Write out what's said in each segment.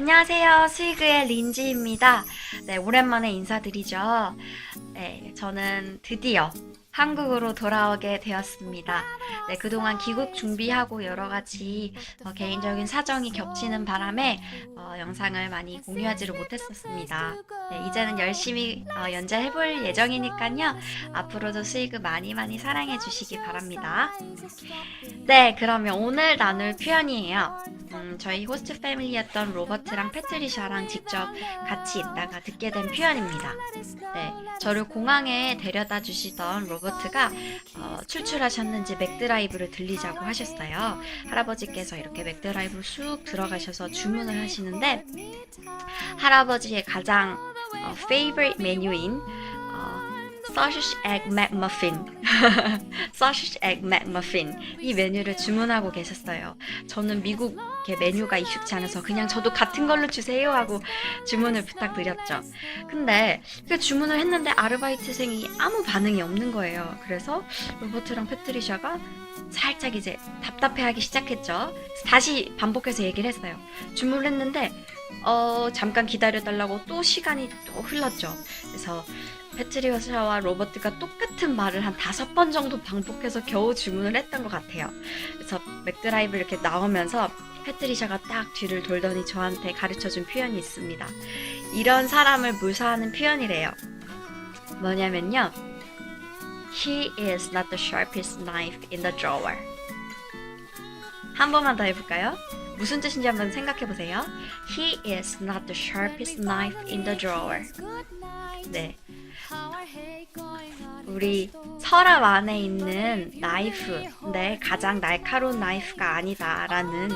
안녕하세요. 스위그의 린지입니다. 네, 오랜만에 인사드리죠. 네, 저는 드디어 한국으로 돌아오게 되었습니다. 네, 그동안 귀국 준비하고 여러 가지 어, 개인적인 사정이 겹치는 바람에 어, 영상을 많이 공유하지를 못했었습니다. 네, 이제는 열심히 어, 연재해볼 예정이니까요. 앞으로도 스위그 많이 많이 사랑해 주시기 바랍니다. 네, 그러면 오늘 나눌 표현이에요. 음, 저희 호스트 패밀리였던 로버트랑 패트리샤랑 직접 같이 있다가 듣게 된 표현입니다. 네, 저를 공항에 데려다 주시던 로버트 가 어, 출출하셨는지 맥드라이브를 들리자고 하셨어요. 할아버지께서 이렇게 맥드라이브로 쑥 들어가셔서 주문을 하시는데 할아버지의 가장 어, favorite 메뉴인 어, sausage egg McMuffin, sausage egg McMuffin 이 메뉴를 주문하고 계셨어요. 저는 미국 이렇게 메뉴가 익숙치 않아서 그냥 저도 같은 걸로 주세요 하고 주문을 부탁드렸죠. 근데 그 주문을 했는데 아르바이트생이 아무 반응이 없는 거예요. 그래서 로버트랑 패트리샤가 살짝 이제 답답해하기 시작했죠. 다시 반복해서 얘기를 했어요. 주문을 했는데 어 잠깐 기다려달라고 또 시간이 또 흘렀죠. 그래서 패트리샤와 로버트가 똑같은 말을 한 다섯 번 정도 반복해서 겨우 주문을 했던 것 같아요. 그래서 맥드라이브 이렇게 나오면서 패트리샤가 딱 뒤를 돌더니 저한테 가르쳐준 표현이 있습니다. 이런 사람을 묘사하는 표현이래요. 뭐냐면요. He is not the sharpest knife in the drawer. 한 번만 더 해볼까요? 무슨 뜻인지 한번 생각해 보세요. He is not the sharpest knife in the drawer. 네. 우리 서랍 안에 있는 나이프, 네, 가장 날카로운 나이프가 아니다라는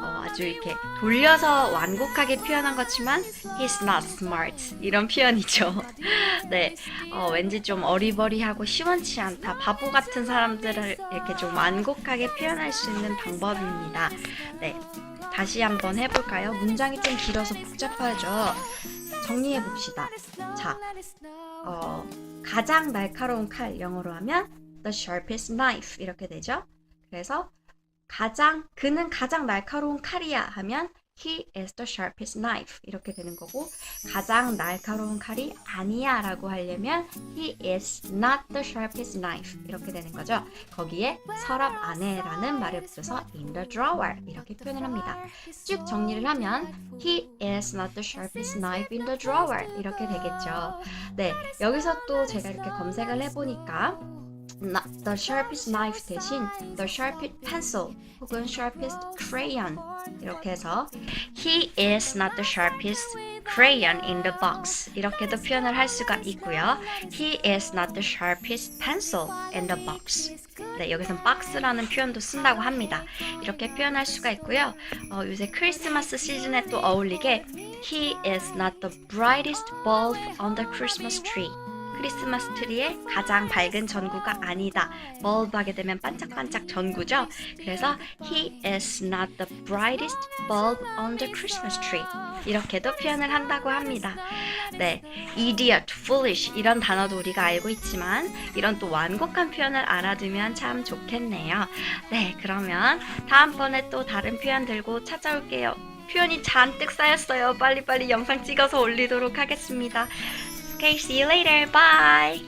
어, 아주 이렇게 돌려서 완곡하게 표현한 것지만 he's not smart 이런 표현이죠. 네, 어, 왠지 좀 어리버리하고 시원치 않다, 바보 같은 사람들을 이렇게 좀 완곡하게 표현할 수 있는 방법입니다. 네, 다시 한번 해볼까요? 문장이 좀 길어서 복잡하죠. 정리해 봅시다. 자, 어, 가장 날카로운 칼 영어로 하면 the sharpest knife 이렇게 되죠. 그래서 가장 그는 가장 날카로운 칼이야 하면 he is the sharpest knife 이렇게 되는 거고 가장 날카로운 칼이 아니야 라고 하려면 he is not the sharpest knife 이렇게 되는 거죠. 거기에 서랍 안에 라는 말을 붙여서 in the drawer 이렇게 표현을 합니다. 쭉 정리를 하면 he is not the sharpest knife in the drawer 이렇게 되겠죠. 네, 여기서 또 제가 이렇게 검색을 해보니까 not the sharpest knife 대신 the sharpest pencil 혹은 sharpest crayon 이렇게 해서 he is not the sharpest crayon in the box 이렇게도 표현을 할 수가 있고요. he is not the sharpest pencil in the box 네, 여기선 박스라는 표현도 쓴다고 합니다. 이렇게 표현할 수가 있고요. 어, 요새 크리스마스 시즌에 또 어울리게 he is not the brightest bulb on the Christmas tree 크리스마스 트리의 가장 밝은 전구가 아니다. bulb 하게 되면 반짝반짝 전구죠. 그래서 he is not the brightest bulb on the Christmas tree. 이렇게도 표현을 한다고 합니다. 네, idiot, foolish 이런 단어도 우리가 알고 있지만 이런 또 완곡한 표현을 알아두면 참 좋겠네요. 네, 그러면 다음번에 또 다른 표현 들고 찾아올게요. 표현이 잔뜩 쌓였어요. 빨리빨리 영상 찍어서 올리도록 하겠습니다. Okay, see you later. Bye.